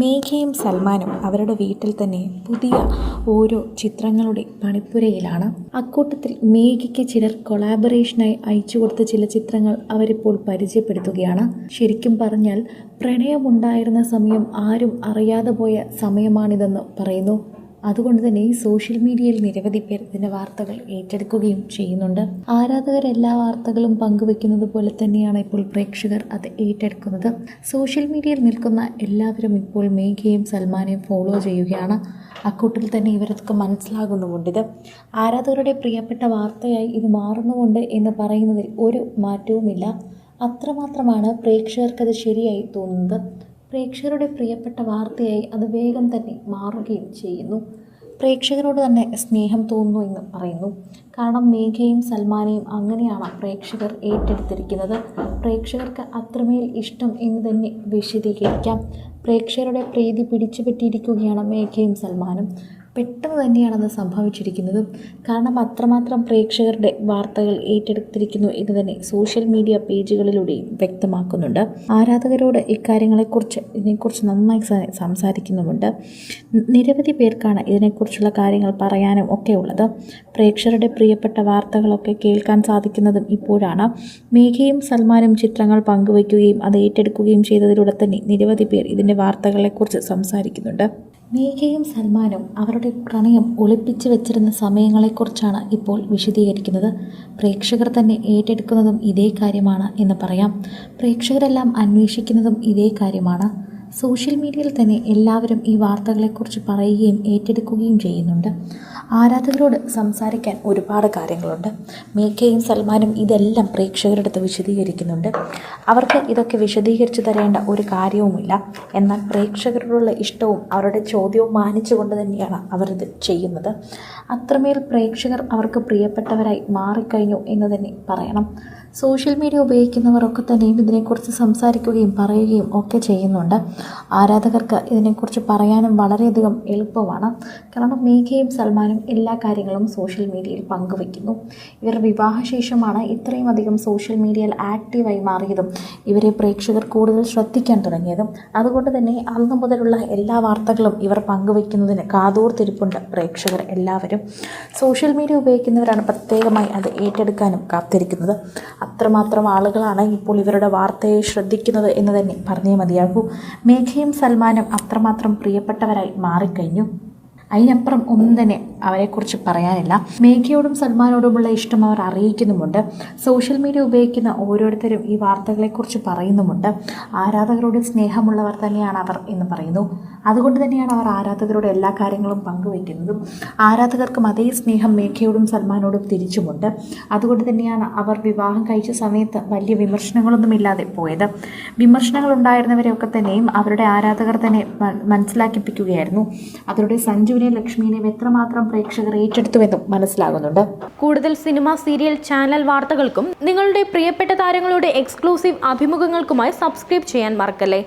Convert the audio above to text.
മേഘയും സൽമാനും അവരുടെ വീട്ടിൽ തന്നെ പുതിയ ഓരോ ചിത്രങ്ങളുടെ പണിപ്പുരയിലാണ്. അക്കൂട്ടത്തിൽ മേഘയ്ക്ക് ചിലർ കൊളാബറേഷനായി അയച്ചു കൊടുത്ത ചില ചിത്രങ്ങൾ അവരിപ്പോൾ പരിചയപ്പെടുത്തുകയാണ്. ശരിക്കും പറഞ്ഞാൽ പ്രണയമുണ്ടായിരുന്ന സമയം ആരും അറിയാതെ പോയ സമയമാണിതെന്ന് പറയുന്നു. അതുകൊണ്ട് തന്നെ ഈ സോഷ്യൽ മീഡിയയിൽ നിരവധി പേർ ഇതിന്റെ വാർത്തകൾ ഏറ്റെടുക്കുകയും ചെയ്യുന്നുണ്ട്. ആരാധകർ എല്ലാ വാർത്തകളും പങ്കുവെക്കുന്നത് പോലെ തന്നെയാണ് ഇപ്പോൾ പ്രേക്ഷകർ അത് ഏറ്റെടുക്കുന്നത്. സോഷ്യൽ മീഡിയയിൽ നിൽക്കുന്ന എല്ലാവരും ഇപ്പോൾ മേഘയും സൽമാനെയും ഫോളോ ചെയ്യുകയാണ്. അക്കൂട്ടിൽ തന്നെ ഇവരൊക്കെ മനസ്സിലാകുന്നുമുണ്ടിത് ആരാധകരുടെ പ്രിയപ്പെട്ട വാർത്തയായി ഇത് മാറുന്നുമുണ്ട് എന്ന് പറയുന്നതിൽ ഒരു മാറ്റവുമില്ല. അത്രമാത്രമാണ് പ്രേക്ഷകർക്കത് ശരിയായി തോന്നുന്നത്. പ്രേക്ഷകരുടെ പ്രിയപ്പെട്ട വാർത്തയായി അത് വേഗം തന്നെ മാറുകയും ചെയ്യുന്നു. പ്രേക്ഷകരോട് തന്നെ സ്നേഹം തോന്നുന്നു എന്ന് പറയുന്നു. കാരണം മേഘയും സൽമാനെയും അങ്ങനെയാണ് പ്രേക്ഷകർ ഏറ്റെടുത്തിരിക്കുന്നത്. പ്രേക്ഷകർക്ക് അത്രമേൽ ഇഷ്ടം എന്ന് തന്നെ വിശദീകരിക്കാം. പ്രേക്ഷകരുടെ പ്രീതി പിടിച്ചു പറ്റിയിരിക്കുകയാണ് മേഘയും സൽമാനും. പെട്ടെന്ന് തന്നെയാണത് സംഭവിച്ചിരിക്കുന്നത്. കാരണം അത്രമാത്രം പ്രേക്ഷകരുടെ വാർത്തകൾ ഏറ്റെടുത്തിരിക്കുന്നു എന്ന് തന്നെ സോഷ്യൽ മീഡിയ പേജുകളിലൂടെയും വ്യക്തമാക്കുന്നുണ്ട്. ആരാധകരോട് ഇക്കാര്യങ്ങളെക്കുറിച്ച് ഇതിനെക്കുറിച്ച് നന്നായി സംസാരിക്കുന്നുമുണ്ട്. നിരവധി പേർക്കാണ് ഇതിനെക്കുറിച്ചുള്ള കാര്യങ്ങൾ പറയാനും ഒക്കെ ഉള്ളത്. പ്രേക്ഷകരുടെ പ്രിയപ്പെട്ട വാർത്തകളൊക്കെ കേൾക്കാൻ സാധിക്കുന്നതും ഇപ്പോഴാണ്. മേഘയും സൽമാനും ചിത്രങ്ങൾ പങ്കുവയ്ക്കുകയും അത് ഏറ്റെടുക്കുകയും ചെയ്തതിലൂടെ തന്നെ നിരവധി പേർ ഇതിന്റെ വാർത്തകളെക്കുറിച്ച് സംസാരിക്കുന്നുണ്ട്. മേഘയും സൽമാനും അവരുടെ പ്രണയം ഒളിപ്പിച്ചു വെച്ചിരുന്ന സമയങ്ങളെക്കുറിച്ചാണ് ഇപ്പോൾ വിശദീകരിക്കുന്നത്. പ്രേക്ഷകർ തന്നെ ഏറ്റെടുക്കുന്നതും ഇതേ കാര്യമാണ് എന്ന് പറയാം. പ്രേക്ഷകരെല്ലാം അന്വേഷിക്കുന്നതും ഇതേ കാര്യമാണ്. സോഷ്യൽ മീഡിയയിൽ തന്നെ എല്ലാവരും ഈ വാർത്തകളെക്കുറിച്ച് പറയുകയും ഏറ്റെടുക്കുകയും ചെയ്യുന്നുണ്ട്. ആരാധകരോട് സംസാരിക്കാൻ ഒരുപാട് കാര്യങ്ങളുണ്ട്. മേക്കയും സൽമാനും ഇതെല്ലാം പ്രേക്ഷകരുടെ അടുത്ത് വിശദീകരിക്കുന്നുണ്ട്. അവർക്ക് ഇതൊക്കെ വിശദീകരിച്ചു തരേണ്ട ഒരു കാര്യവുമില്ല. എന്നാൽ പ്രേക്ഷകരോടുള്ള ഇഷ്ടവും അവരുടെ ചോദ്യവും മാനിച്ചുകൊണ്ട് തന്നെയാണ് അവരിത് ചെയ്യുന്നത്. അത്രമേൽ പ്രേക്ഷകർ അവർക്ക് പ്രിയപ്പെട്ടവരായി മാറിക്കഴിഞ്ഞു എന്ന് തന്നെ പറയണം. സോഷ്യൽ മീഡിയ ഉപയോഗിക്കുന്നവരൊക്കെ തന്നെയും ഇതിനെക്കുറിച്ച് സംസാരിക്കുകയും പറയുകയും ഒക്കെ ചെയ്യുന്നുണ്ട്. ആരാധകർക്ക് ഇതിനെക്കുറിച്ച് പറയാനും വളരെയധികം എളുപ്പമാണ്. കാരണം മേഘയും സൽമാനും എല്ലാ കാര്യങ്ങളും സോഷ്യൽ മീഡിയയിൽ പങ്കുവയ്ക്കുന്നു. ഇവർ വിവാഹശേഷമാണ് ഇത്രയും അധികം സോഷ്യൽ മീഡിയയിൽ ആക്റ്റീവായി മാറിയതും ഇവരെ പ്രേക്ഷകർ കൂടുതൽ ശ്രദ്ധിക്കാൻ തുടങ്ങിയതും. അതുകൊണ്ട് തന്നെ അന്ന് മുതലുള്ള എല്ലാ വാർത്തകളും ഇവർ പങ്കുവയ്ക്കുന്നതിന് കാതോർത്തിരിപ്പുണ്ട് പ്രേക്ഷകർ എല്ലാവരും. സോഷ്യൽ മീഡിയ ഉപയോഗിക്കുന്നവരാണ് പ്രത്യേകമായി അത് ഏറ്റെടുക്കാനും കാത്തിരിക്കുന്നത്. അത്രമാത്രം ആളുകളാണ് ഇപ്പോൾ ഇവരുടെ വാർത്തയെ ശ്രദ്ധിക്കുന്നത് എന്ന് തന്നെ പറഞ്ഞേ മതിയാകൂ. മേഘയും സൽമാനും അത്രമാത്രം പ്രിയപ്പെട്ടവരായി മാറിക്കഴിഞ്ഞു. അതിനപ്പുറം ഒന്നും തന്നെ അവരെക്കുറിച്ച് പറയാനില്ല. മേഘയോടും സൽമാനോടുമുള്ള ഇഷ്ടം അവർ അറിയിക്കുന്നുമുണ്ട്. സോഷ്യൽ മീഡിയ ഉപയോഗിക്കുന്ന ഓരോരുത്തരും ഈ വാർത്തകളെക്കുറിച്ച് പറയുന്നുമുണ്ട്. ആരാധകരോട് സ്നേഹമുള്ളവർ തന്നെയാണ് അവർ എന്ന് പറയുന്നു. അതുകൊണ്ട് തന്നെയാണ് അവർ ആരാധകരോട് എല്ലാ കാര്യങ്ങളും പങ്കുവയ്ക്കുന്നതും. ആരാധകർക്കും അതേ സ്നേഹം മേഘയോടും സൽമാനോടും തിരിച്ചുമുണ്ട്. അതുകൊണ്ട് തന്നെയാണ് അവർ വിവാഹം കഴിച്ച സമയത്ത് വലിയ വിമർശനങ്ങളൊന്നും ഇല്ലാതെ പോയത്. വിമർശനങ്ങൾ ഉണ്ടായിരുന്നവരെയൊക്കെ തന്നെയും അവരുടെ ആരാധകർ തന്നെ മനസ്സിലാക്കിപ്പിക്കുകയായിരുന്നു. അവരുടെ സഞ്ജുവിനെ ലക്ഷ്മിയെയും എത്രമാത്രം പ്രേക്ഷകർ ഏറ്റെടുത്തുവെന്നും മനസ്സിലാകുന്നുണ്ട്. കൂടുതൽ സിനിമ സീരിയൽ ചാനൽ വാർത്തകൾക്കും നിങ്ങളുടെ പ്രിയപ്പെട്ട താരങ്ങളുടെ എക്സ്ക്ലൂസീവ് അഭിമുഖങ്ങൾക്കുമായി സബ്സ്ക്രൈബ് ചെയ്യാൻ മറക്കല്ലേ?